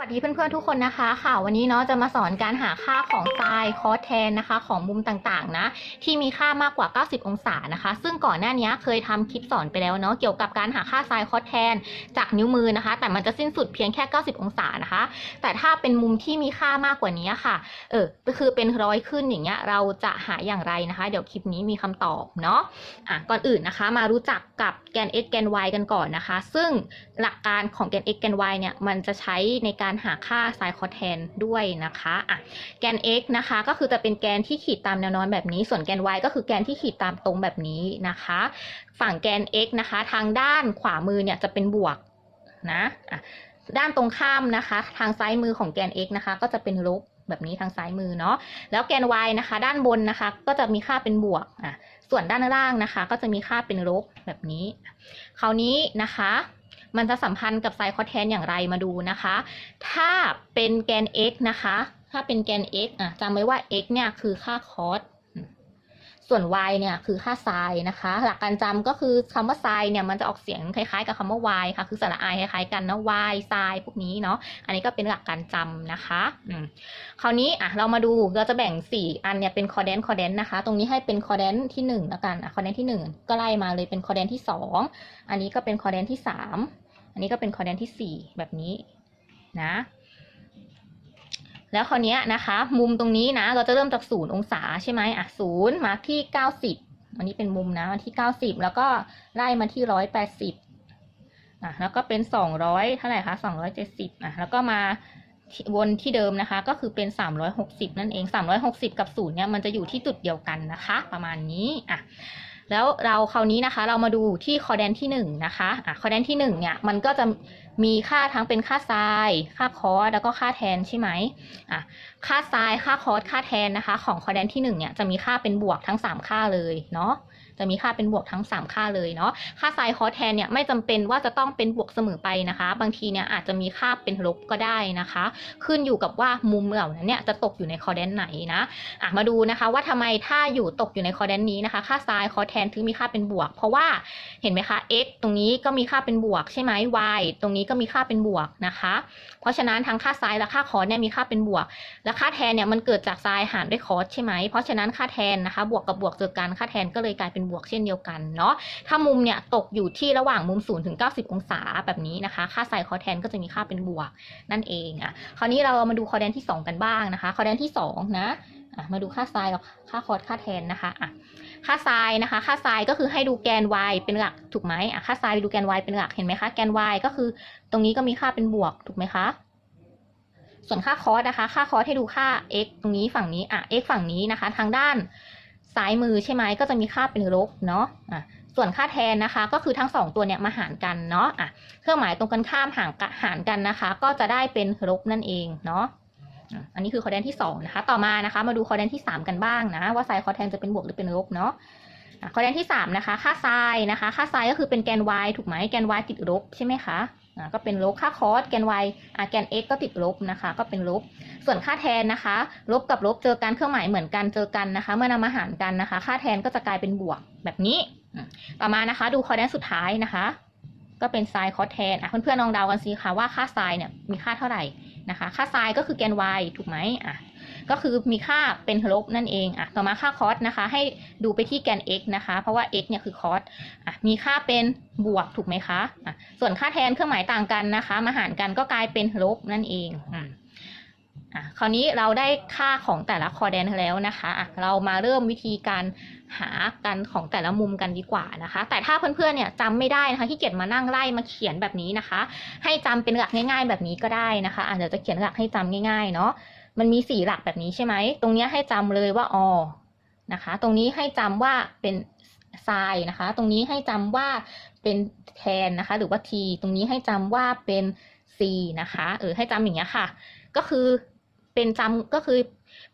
สวัสดีเพื่อนๆทุกคนนะคะค่ะวันนี้เนาะจะมาสอนการหาค่าของไซน์คอสแทนนะคะ ของมุมต่างๆนะ ที่มีค่ามากกว่า 90 องศานะคะ ซึ่งก่อนหน้านี้เคยทำคลิปสอนไปแล้วเนาะเกี่ยวกับการหาค่าไซน์คอสแทนจากนิ้วมือนะคะ แต่มันจะสิ้นสุดเพียงแค่ 90 องศานะคะ แต่ถ้าเป็นมุมที่มีค่ามากกว่านี้ค่ะเออก็คือเป็นร้อยขึ้นอย่างเงี้ยเราจะหาอย่างไรนะคะ เดี๋ยวคลิปนี้มีคำตอบเนาะอะก่อนอื่นนะคะ มารู้จักกับแกน x แกน y กันก่อนนะคะ ซึ่งหลักการของแกน x แกน y เนี่ยมันจะใช้ในการการหาค่าไซน์คอสแทนด้วยนะคะอะแกน x นะคะก็คือจะเป็นแกนที่ขีดตามแนวนอนแบบนี้ ส่วนแกน y ก็คือแกนที่ขีดตามตรงแบบนี้นะคะ ฝั่งแกน x นะคะ ทางด้านขวามือเนี่ยจะเป็นบวกนะอะด้านตรงข้ามนะคะ ทางซ้ายมือของแกน x นะคะ ก็จะเป็นลบแบบนี้ทางซ้ายมือเนาะแล้วแกน y นะคะ ด้านบนนะคะ ก็จะมีค่าเป็นบวกอะส่วนด้านล่างนะคะ ก็จะมีค่าเป็นลบแบบนี้ คราวนี้นะคะ มันจะสัมพันธ์กับไซน์คอแทนอย่างไรมาดูนะคะ ถ้าเป็นแกน x นะคะ ถ้าเป็นแกน x อะจำไว้ว่า x เนี่ยคือค่าคอส ส่วน y เนี่ยคือค่าไซน์นะคะ หลักการจำก็คือคำว่าไซน์เนี่ยมันจะออกเสียงคล้ายๆ กับคำว่า y ค่ะ คือสระ i คล้ายๆกันนะ y ไซน์พวกนี้เนาะ อันนี้ก็เป็นหลักการจำนะคะอืมคราวนี้อะเรามาดูเราจะแบ่ง 4 อันเนี่ยเป็นคอเดนคอเดนนะคะ ตรงนี้ให้เป็นคอเดนที่ 1 แล้วกันอะคอเดนที่ 1 ก็ไล่มาเลยเป็นคอเดนที่ 2 อันนี้ก็เป็นคอเดนที่ 3 อันนี้ก็เป็นคอเดนที่ 4 แบบนี้นะ แล้วคราวนี้นะคะ มุมตรงนี้นะ เราจะเริ่มจากศูนย์องศาใช่ไหมอะศูนย์มาที่เก้าสิบอันนี้เป็นมุมนะมาที่เก้าสิบแล้วก็ไล่มาที่ร้อยแปดสิบอะแล้วก็เป็นสองร้อยเท่าไหร่คะสองร้อยเจ็ดสิบอะแล้วก็มาวนที่เดิมนะคะ ก็คือเป็นสามร้อยหกสิบนั่นเองสามร้อยหกสิบกับศูนย์เนี่ยมันจะอยู่ที่จุดเดียวกันนะคะ ประมาณนี้อะ แล้วเราคราวนี้นะคะเรามาดูที่คอแดนที่หนึ่งนะคะอะคอแดนที่หนึ่งเนี่ยมันก็จะมีค่าทั้งเป็นค่าไซน์ค่าคอสแล้วก็ค่าแทนใช่ไหมอะค่าไซน์ค่าคอสค่าแทนนะคะ ของคอแดนที่หนึ่งเนี่ยจะมีค่าเป็นบวกทั้งสามค่าเลยเนาะ จะมีค่าเป็นบวกทั้ง 3 ค่าเลยเนาะค่าไซน์คอสแทนเนี่ยไม่จำเป็นว่าจะต้องเป็นบวกเสมอไปนะคะ บางทีเนี่ยอาจจะมีค่าเป็นลบก็ได้นะคะ ขึ้นอยู่กับว่ามุมเหล่านั้นเนี่ยจะตกอยู่ในคอแดนไหนนะอะมาดูนะคะว่าทำไมถ้าอยู่ตกอยู่ในคอแดนนี้นะคะ ค่าไซน์คอสแทนถึงมีค่าเป็นบวก เพราะว่าเห็นไหมคะ x ตรงนี้ก็มีค่าเป็นบวกใช่ไหม y ตรงนี้ก็มีค่าเป็นบวกนะคะ เพราะฉะนั้นทั้งค่าไซน์และค่าคอสเนี่ยมีค่าเป็นบวก และค่าแทนเนี่ยมันเกิดจากไซน์หารด้วยคอสใช่ไหมเพราะฉะนั้นค่าแทนนะคะ บวกกับบวกเจอกันค่าแทนก็เลยกลายเป็นบวกเช่นเดียวกันเนาะถ้ามุมเนี่ยตกอยู่ที่ระหว่างมุม0ถึง90 องศาแบบนี้นะคะ ค่าไซน์คอแทนก็จะมีค่าเป็นบวกนั่นเองอะคราวนี้เรามาดูคอแดนที่ 2 กันบ้างนะคะคอแดนที่ 2 นะอะมาดูค่าไซน์กับค่าคอสค่าแทนนะคะอะค่าไซน์นะคะ ค่าไซน์ก็คือให้ดูแกน y เป็นหลักถูกไหมอะค่าไซน์ดูแกน y เป็นหลักเห็นไหมคะแกน y ก็คือตรงนี้ก็มีค่าเป็นบวกถูกไหมคะส่วนค่าคอสนะคะ ค่าคอสให้ดูค่า x ตรงนี้ฝั่งนี้ อะ x ฝั่งนี้นะคะ ทางด้าน ซ้ายมือใช่ไหมก็จะมีค่าเป็นลบเนาะอะส่วนค่าแทนนะคะ ก็คือทั้งสองตัวเนี่ยมาหารกันเนาะอะเครื่องหมายตรงกันข้ามหารหารกันนะคะ ก็จะได้เป็นลบนั่นเองเนาะอันนี้คือคอแดนที่2นะคะ ต่อมานะคะ มาดูคอแดนที่ 3 กันบ้างนะ ว่าไซน์คอแทนจะเป็นบวกหรือเป็นลบเนาะ คอแดนที่ 3 นะคะ ค่าไซน์นะคะ ค่าไซน์ก็คือเป็นแกน y ถูกไหมแกน y ติดลบใช่ไหมคะอะก็เป็นลบค่าคอสแกน y อะแกน x ก็ติดลบนะคะ ก็เป็นลบ ส่วนค่าแทนนะคะ ลบกับลบเจอกันเครื่องหมายเหมือนกันเจอกันนะคะ เมื่อนำมาหารกันนะคะ ค่าแทนก็จะกลายเป็นบวกแบบนี้ ต่อมานะคะ ดูคอแดนสุดท้ายนะคะ ก็เป็นไซน์คอสแทนอะเพื่อนๆลองเดากันสิคะว่าค่าไซน์เนี่ยมีค่าเท่าไหร่นะคะ ค่าไซน์ก็คือแกน y ถูกไหมอะ ก็คือมีค่าเป็นลบนั่นเองอะต่อมาค่าคอสนะคะ ให้ดูไปที่แกน x นะคะ เพราะว่า x เนี่ยคือคอสอะมีค่าเป็นบวกถูกไหมคะอะส่วนค่าแทนเครื่องหมายต่างกันนะคะ มาหารกันก็กลายเป็นลบนั่นเองอืมอะคราวนี้เราได้ค่าของแต่ละคอแดนแล้วนะคะอะเรามาเริ่มวิธีการหากันของแต่ละมุมกันดีกว่านะคะ แต่ถ้าเพื่อนๆเนี่ยจำไม่ได้นะคะที่เกียจมานั่งไล่มาเขียนแบบนี้นะคะ ให้จำเป็นหลักง่าย ๆ แบบนี้ก็ได้นะคะอาจจะจะเขียนหลักให้จำง่ายๆเนาะ มันมีสี่หลักแบบนี้ใช่ไหม ตรงนี้ให้จำเลยว่าอนะคะ ตรงนี้ให้จำว่าเป็นไซน์นะคะ ตรงนี้ให้จำว่าเป็นแทนนะคะ หรือว่า t ตรงนี้ให้จำว่าเป็น c นะคะ เออให้จำอย่างเงี้ยค่ะ ก็คือเป็นจำก็คือ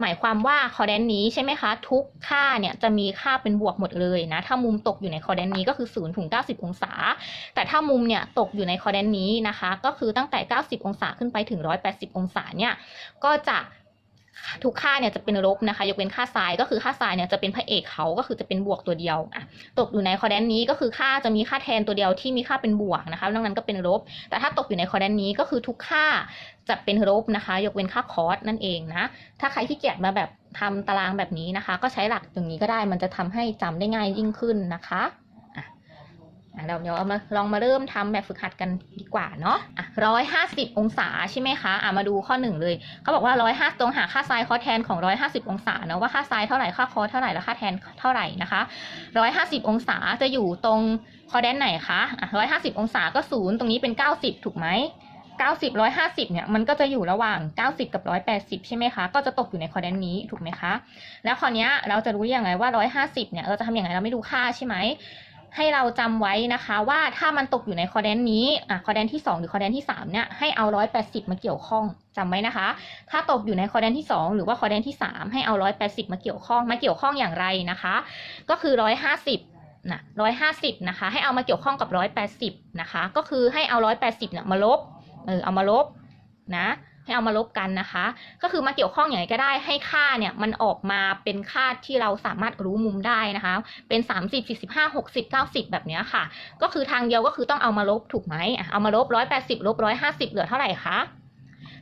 หมายความว่าคอแดนนี้ใช่ไหมคะ ทุกค่าเนี่ยจะมีค่าเป็นบวกหมดเลยนะ ถ้ามุมตกอยู่ในคอแดนนี้ก็คือ0ถึง90 องศา แต่ถ้ามุมเนี่ยตกอยู่ในคอแดนนี้นะคะ ก็คือตั้งแต่ 90 องศาขึ้นไปถึง 180 องศาเนี่ยก็จะ ทุกค่าเนี่ยจะเป็นลบนะคะ ยกเว้นค่าไซน์ก็คือค่าไซน์เนี่ยจะเป็นพระเอกเขาก็คือจะเป็นบวกตัวเดียวอะตกอยู่ในคอแดนนี้ก็คือค่าจะมีค่าแทนตัวเดียวที่มีค่าเป็นบวกนะคะนอกนั้นก็เป็นลบ แต่ถ้าตกอยู่ในคอแดนนี้ก็คือทุกค่าจะเป็นลบนะคะ ยกเว้นค่าคอสนั่นเองนะถ้าใครที่เกียจมาแบบทำตารางแบบนี้นะคะ ก็ใช้หลักอย่างนี้ก็ได้มันจะทำให้จำได้ง่ายยิ่งขึ้นนะคะ เราเดี๋ยวเอามาลองมาเริ่มทำแบบฝึกหัดกันดีกว่าเนาะอะร้อยห้าสิบองศาใช่ไหมคะอะมาดูข้อหนึ่งเลยเขาบอกว่าร้อยห้าตรงหาค่าไซน์คอแทนของร้อยห้าสิบองศาเนาะว่าค่าไซน์เท่าไหร่ค่าคอเท่าไหร่แล้วค่าแทนเท่าไหร่นะคะร้อยห้าสิบองศาจะอยู่ตรงคอแดนไหนคะอะร้อยห้าสิบองศาก็ศูนย์ตรงนี้เป็นเก้าสิบถูกไหมเก้าสิบร้อยห้าสิบเนี่ยมันก็จะอยู่ระหว่างเก้าสิบกับร้อยแปดสิบใช่ไหมคะก็จะตกอยู่ในคอแดนนี้ถูกไหมคะแล้วคราวเนี้ยเราจะรู้ยังไงว่าร้อยห้าสิบเนี่ยเราจะทำยังไงเราไม่รู้ค่าใช่ไหม ให้เราจำไว้นะคะว่าถ้ามันตกอยู่ในคอแดนนี้อะคอแดนที่สองหรือคอแดนที่สามเนี่ยให้เอาร้อยแปดสิบมาเกี่ยวข้องจำไว้นะคะ ถ้าตกอยู่ในคอแดนที่สองหรือว่าคอแดนที่สามให้เอาร้อยแปดสิบมาเกี่ยวข้องมาเกี่ยวข้องอย่างไรนะคะ ก็คือร้อยห้าสิบนะร้อยห้าสิบนะคะให้เอามาเกี่ยวข้องกับร้อยแปดสิบนะคะก็คือให้เอาร้อยแปดสิบเนี่ยมาลบเออเอามาลบนะ ให้เอามาลบกันนะคะ ก็คือมาเกี่ยวข้องอย่างไรก็ได้ให้ค่าเนี่ยมันออกมาเป็นค่าที่เราสามารถรู้มุมได้นะคะ เป็น 30 45 60 90 แบบเนี้ยค่ะ ก็คือทางเดียวก็คือต้องเอามาลบถูกไหมเอามาลบ 180ลบ150 เหลือเท่าไหร่คะ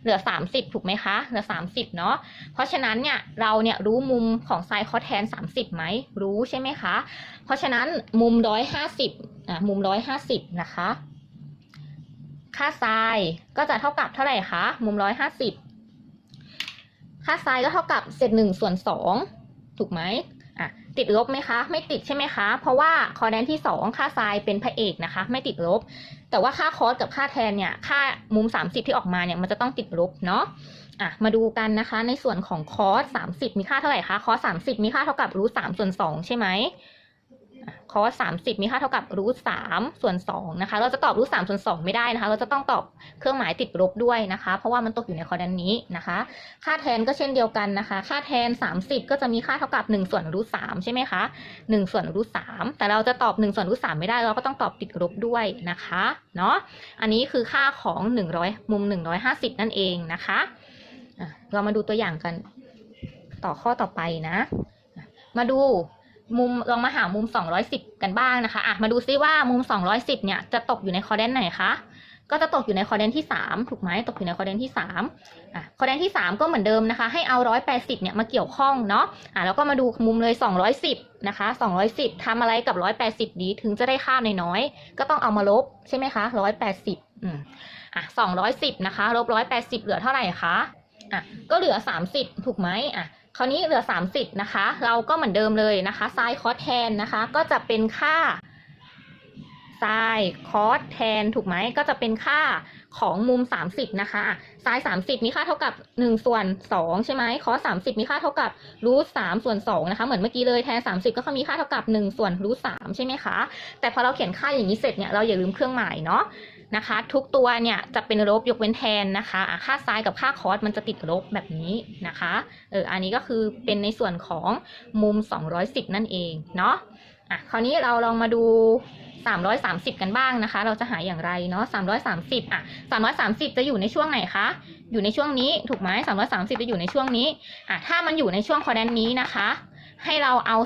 เหลือ 30 ถูกไหมคะ เหลือ 30 เนาะ เพราะฉะนั้นเนี่ยเราเนี่ยรู้มุมของไซน์คอสแทน 30 ไหม รู้ใช่ไหมคะ เพราะฉะนั้นมุม 150อะมุม 150 นะคะ ค่าไซน์ก็จะเท่ากับเท่าไหร่คะ มุมร้อยห้าสิบค่าไซน์ก็เท่ากับเศษหนึ่งส่วนสองถูกไหมอะติดลบไหมคะ ไม่ติดใช่ไหมคะ เพราะว่าคอแดนที่สองค่าไซน์เป็นพระเอกนะคะ ไม่ติดลบ แต่ว่าค่าคอสกับค่าแทนเนี่ย ค่ามุม30ที่ออกมาเนี่ยมันจะต้องติดลบเนาะอะมาดูกันนะคะ ในส่วนของคอส30มีค่าเท่าไหร่คะ คอส30มีค่าเท่ากับรูทสามส่วนสองใช่ไหม คอสสามสิบมีค่าเท่ากับรูทสามส่วนสองนะคะ เราจะตอบรูทสามส่วนสองไม่ได้นะคะ เราจะต้องตอบเครื่องหมายติดลบด้วยนะคะ เพราะว่ามันตกอยู่ในคอแดนนี้นะคะ ค่าแทนก็เช่นเดียวกันนะคะ ค่าแทนสามสิบก็จะมีค่าเท่ากับหนึ่งส่วนรูทสามใช่ไหมคะหนึ่งส่วนรูทสามแต่เราจะตอบหนึ่งส่วนรูทสามไม่ได้ เราก็ต้องตอบติดลบด้วยนะคะ เนาะ อันนี้คือค่าของหนึ่งร้อยมุมหนึ่งร้อยห้าสิบนั่นเองนะคะเรามาดูตัวอย่างกันต่อข้อต่อไปนะ มาดู มุมลองมาหามุม 210 กันบ้างนะคะอะมาดูซิว่ามุม 210 เนี่ยจะตกอยู่ในคอแดนไหนคะก็จะตกอยู่ในคอแดนที่ 3 ถูกไหมตกอยู่ในคอแดนที่3อะคอแดนที่ 3 ก็เหมือนเดิมนะคะให้เอา 180 เนี่ยมาเกี่ยวข้องเนาะอะแล้วก็มาดูมุมเลย 210 นะคะ 210ทำอะไรกับ 180 ดีถึงจะได้ค่าน้อย ก็ต้องเอามาลบใช่ไหมคะ 180อืมอะ210 นะคะลบ180 เหลือเท่าไหร่คะอะก็เหลือ 30 ถูกไหมอะ คราวนี้เหลือ 30 นะคะ เราก็เหมือนเดิมเลยนะคะไซน์คอสแทนนะคะ ก็จะเป็นค่าไซน์คอสแทนถูกไหมก็จะเป็นค่า ของมุม 30 นะคะไซน์30 มีค่าเท่ากับ 1 ส่วน 2 ใช่ไหมคอส30 มีค่าเท่ากับรูท3ส่วน2นะคะ เหมือนเมื่อกี้เลยแทน 30 ก็มีค่าเท่ากับ 1 ส่วนรูท3ใช่ไหมคะ แต่พอเราเขียนค่าอย่างนี้เสร็จเนี่ย เราอย่าลืมเครื่องหมายเนาะนะคะ ทุกตัวเนี่ยจะเป็นลบยกเว้นแทนนะคะะค่าไซน์กับค่าคอสมันจะติดลบแบบนี้นะคะ เออ อันนี้ก็คือเป็นในส่วนของมุม 210 นั่นเองเนาะ อะ คราวนี้เราลองมาดู 330 กันบ้างนะคะ เราจะหาอย่างไรเนาะ330อะ330 จะอยู่ในช่วงไหนคะ อยู่ในช่วงนี้ถูกไหม330 จะอยู่ในช่วงนี้อะถ้ามันอยู่ในช่วงคอแดนนี้นะคะ ให้เราเอา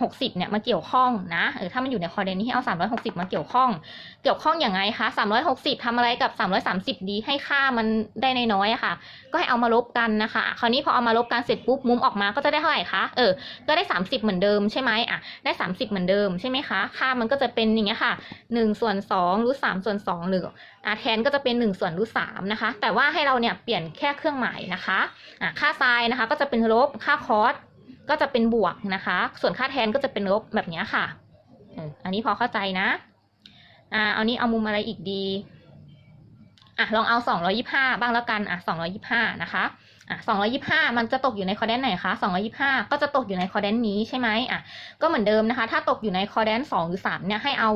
360เนี่ยมาเกี่ยวข้องนะเออถ้ามันอยู่ในคอแดนนี้ให้เอา 360 มาเกี่ยวข้อง เกี่ยวข้องอย่างไงคะ 360ทำอะไรกับ 330 ดีให้ค่ามันได้น้อยๆอะค่ะ ก็ให้เอามาลบกันนะคะอะคราวนี้พอเอามาลบกันเสร็จปุ๊บมุมออกมาก็จะได้เท่าไหร่คะเออก็ได้ 30 เหมือนเดิมใช่ไหมอะได้ 30 เหมือนเดิมใช่ไหมคะค่ามันก็จะเป็นอย่างเงี้ยค่ะ1ส่วน2รูท3ส่วน2หรืออะแทนก็จะเป็น1ส่วนรูท3นะคะ แต่ว่าให้เราเนี่ยเปลี่ยนแค่เครื่องหมายนะคะอะค่าไซน์นะคะก็จะเป็นลบค่าคอส ก็จะเป็นบวกนะคะ ส่วนค่าแทนก็จะเป็นลบแบบนี้ค่ะอันนี้พอเข้าใจนะ อ่า เอานี้เอามุมอะไรอีกดี อะ ลองเอา 225 บ้างแล้วกัน อะ 225 นะคะ อะ 225 มันจะตกอยู่ในคอแดนไหนคะ 225 ก็จะตกอยู่ในคอแดนนี้ใช่ไหมอะ ก็เหมือนเดิมนะคะ ถ้าตกอยู่ในคอแดน2หรือ3เนี่ย ให้เอา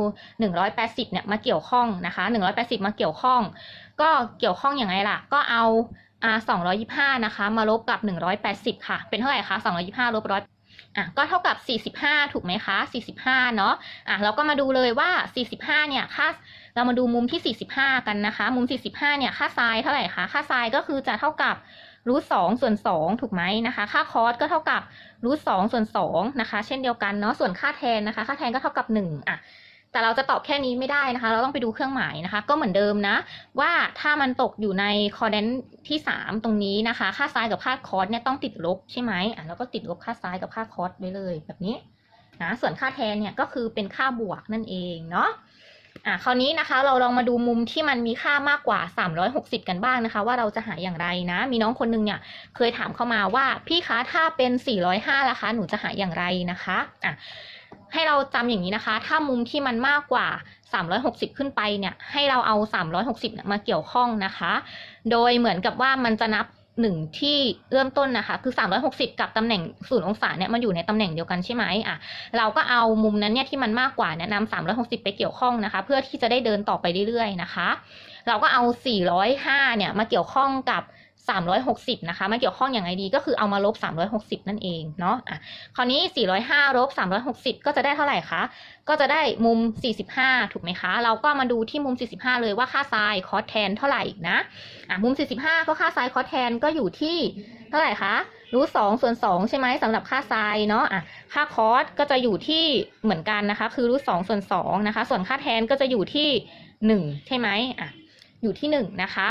180 เนี่ยมาเกี่ยวข้องนะคะ 180 มาเกี่ยวข้อง ก็เกี่ยวข้องอย่างไรล่ะ ก็เอา อ่า225 นะคะ มาลบกับ 180 ค่ะ เป็นเท่าไหร่คะ 225 ลบ100อะก็เท่ากับ 45 ถูกไหมคะ 45 เนาะอะเราก็มาดูเลยว่า 45 เนี่ยค่าเรามาดูมุมที่ 45 กันนะคะ มุม 45 เนี่ย ค่าไซน์เท่าไหร่คะ ค่าไซน์ก็คือจะเท่ากับรูทสองส่วนสองถูกไหมนะคะ ค่าคอสก็เท่ากับรูทสองส่วนสองนะคะ เช่นเดียวกันเนาะ ส่วนค่าแทนนะคะ ค่าแทนก็เท่ากับหนึ่งอะ แต่เราจะตอบแค่นี้ไม่ได้นะคะ เราต้องไปดูเครื่องหมายนะคะ ก็เหมือนเดิมนะ ว่าถ้ามันตกอยู่ในคอร์เดนที่ 3 ตรงนี้นะคะ ค่าซ้ายกับค่าคอสเนี่ยต้องติดลบใช่ไหมอะแล้วก็ติดลบค่าซ้ายกับค่าคอสไว้เลยแบบนี้นะส่วนค่าแทนเนี่ยก็คือเป็นค่าบวกนั่นเองเนาะ อะคราวนี้นะคะเราลองมาดูมุมที่มันมีค่ามากกว่า 360 กันบ้างนะคะ ว่าเราจะหาอย่างไรนะ มีน้องคนนึงเนี่ยเคยถามเข้ามาว่าพี่คะถ้าเป็น 405ล่ะคะ หนูจะหาอย่างไรนะคะอะให้เราจำอย่างนี้นะคะ ถ้ามุมที่มันมากกว่า 360 ขึ้นไปเนี่ย ให้เราเอา 360 มาเกี่ยวข้องนะคะ โดยเหมือนกับว่ามันจะนับ หนึ่งที่เริ่มต้นนะคะ คือ 360 กับตำแหน่งศูนย์องศาเนี่ยมันอยู่ในตำแหน่งเดียวกันใช่ไหมอะเราก็เอามุมนั้นเนี่ยที่มันมากกว่าเนี่ยนำ360 ไปเกี่ยวข้องนะคะ เพื่อที่จะได้เดินต่อไปเรื่อยๆนะคะ เราก็เอา 405 เนี่ยมาเกี่ยวข้องกับ 360นะคะมาเกี่ยวข้องอย่างไรดีก็คือเอามาลบ 360 นั่นเองเนาะอะคราวนี้ 405ลบ360 ก็จะได้เท่าไหร่คะ ก็จะได้มุม 45 ถูกไหมคะ เราก็มาดูที่มุม 45 เลยว่าค่าไซน์คอสแทนเท่าไหร่นะอะมุม 45 ก็ค่าไซน์คอสแทนก็อยู่ที่เท่าไหร่คะรูทสองส่วนสองใช่ไหมสำหรับค่าไซน์เนาะอะค่าคอสก็จะอยู่ที่เหมือนกันนะคะ คือรูทสองส่วนสองนะคะ ส่วนค่าแทนก็จะอยู่ที่หนึ่งใช่ไหมอะอยู่ที่หนึ่งนะคะ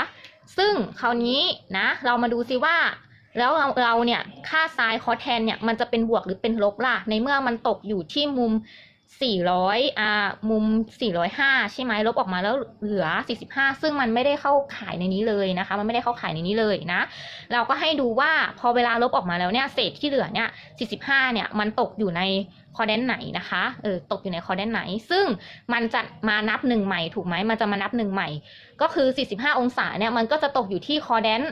ซึ่งคราวนี้นะ เรามาดูซิว่า แล้วเราเราเนี่ยค่าไซน์คอแทนเนี่ยมันจะเป็นบวกหรือเป็นลบล่ะ ในเมื่อมันตกอยู่ที่มุม 400อ่ามุม 405 ใช่ไหมลบออกมาแล้วเหลือ 45 ซึ่งมันไม่ได้เข้าขายในนี้เลยนะคะ มันไม่ได้เข้าขายในนี้เลยนะ เราก็ให้ดูว่าพอเวลาลบออกมาแล้วเนี่ยเศษที่เหลือเนี่ย 45 เนี่ยมันตกอยู่ในคอเดนไหนนะคะเออตกอยู่ในคอเดนไหน ซึ่งมันจะมานับหนึ่งใหม่ถูกไหมมันจะมานับหนึ่งใหม่ ก็คือ 45 องศาเนี่ยมันก็จะตกอยู่ที่คอเดน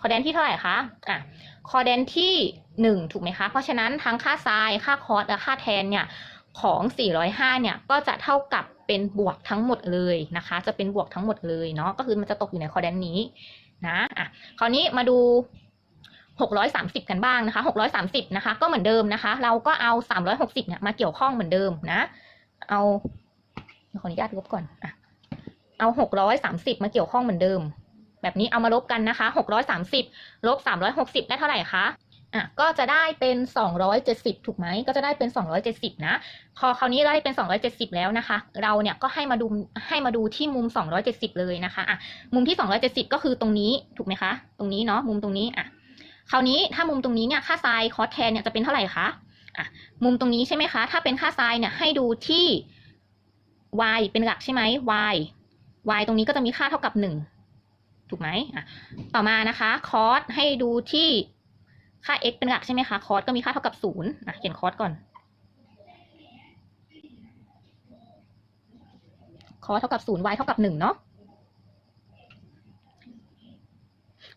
คอเดนที่เท่าไหร่คะอะคอเดนที่ 1 ถูกไหมคะ เพราะฉะนั้นทั้งค่าไซน์ค่าคอสและค่าแทนเนี่ย ของ 405 เนี่ย ก็จะเท่ากับเป็นบวกทั้งหมดเลยนะคะ จะเป็นบวกทั้งหมดเลยเนาะ ก็คือมันจะตกอยู่ในคอร์เดนนี้นะ อะ คราวนี้มาดู 630 กันบ้างนะคะ 630 นะคะ ก็เหมือนเดิมนะคะ เราก็เอา 360 เนี่ย มาเกี่ยวข้องเหมือนเดิมนะ เอา ขออนุญาตลบก่อนอะเอา 630 มาเกี่ยวข้องเหมือนเดิม แบบนี้เอามาลบกันนะคะ 630 ลบ 360 ได้เท่าไหร่คะ อะก็จะได้เป็น 270 ถูกไหมก็จะได้เป็น 270 นะ พอคราวนี้เราได้เป็น 270 แล้วนะคะ เราเนี่ยก็ให้มาดูให้มาดูที่มุม 270 เลยนะคะอะมุมที่ 270 ก็คือตรงนี้ถูกไหมคะ ตรงนี้เนาะมุมตรงนี้อะคราวนี้ถ้ามุมตรงนี้เนี่ยค่าไซน์คอสแทนเนี่ยจะเป็นเท่าไหร่คะอะมุมตรงนี้ใช่ไหมคะ ถ้าเป็นค่าไซน์เนี่ยให้ดูที่ y เป็นหลักใช่ไหม y y ตรงนี้ก็จะมีค่าเท่ากับ 1 ถูกไหมอะต่อมานะคะคอสให้ดูที่ ค่า x เป็นหลักใช่ไหมคะ คอสก็มีค่าเท่ากับศูนย์เขียนคอสก่อน คอสเท่ากับศูนย์ y เท่ากับหนึ่งเนาะ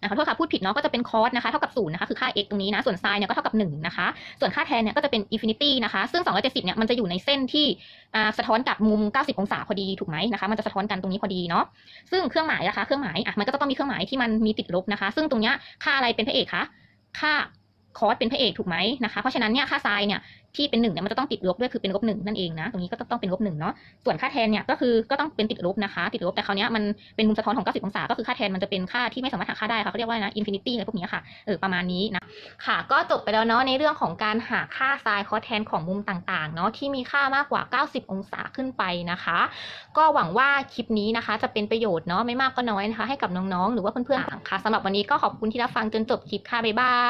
ขอโทษค่ะพูดผิดเนาะก็จะเป็นคอสนะคะเท่ากับศูนย์นะคะคือค่า x ตรงนี้นะส่วนไซน์เนี่ยก็เท่ากับหนึ่งนะคะส่วนค่าแทนเนี่ยก็จะเป็นอินฟินิตี้นะคะซึ่ง270เนี่ยมันจะอยู่ในเส้นที่สะท้อนกับมุม 90 องศาพอดีถูกไหมนะคะมันจะสะท้อนกันตรงนี้พอดีเนาะซึ่งเครื่องหมายนะคะเครื่องหมายอะมันก็จะต้องมีเครื่องหมายที่มันมีติดลบนะคะ ซึ่งตรงเนี้ยค่าอะไรเป็นพระเอกคะ ค่าคอสเป็นพระเอกถูกไหมนะคะ เพราะฉะนั้นเนี่ยค่าไซน์เนี่ยที่เป็นหนึ่งเนี่ยมันจะต้องติดลบด้วยคือเป็นลบหนึ่งนั่นเองนะ ตรงนี้ก็ต้องเป็นลบหนึ่งเนาะ ส่วนค่าแทนเนี่ยก็คือก็ต้องเป็นติดลบนะคะ ติดลบแต่คราวนี้มันเป็นมุมสะท้อนของ 90 องศา ก็คือค่าแทนมันจะเป็นค่าที่ไม่สามารถหักค่าได้ค่ะเขาเรียกว่านะอินฟินิตี้อะไรพวกนี้ค่ะ เออประมาณนี้นะ ค่ะ ก็จบไปแล้วเนาะในเรื่องของการหาค่าไซน์คอสแทนของมุมต่างๆเนาะที่มีค่ามากกว่า 90 องศาขึ้นไปนะคะ ก็หวังว่าคลิปนี้นะคะ จะเป็นประโยชน์เนาะไม่มากก็น้อยนะคะให้กับน้องๆ หรือว่าเพื่อนๆค่ะสำหรับวันนี้ก็ขอบคุณที่รับฟังจนจบคลิปค่ะบ๊ายบาย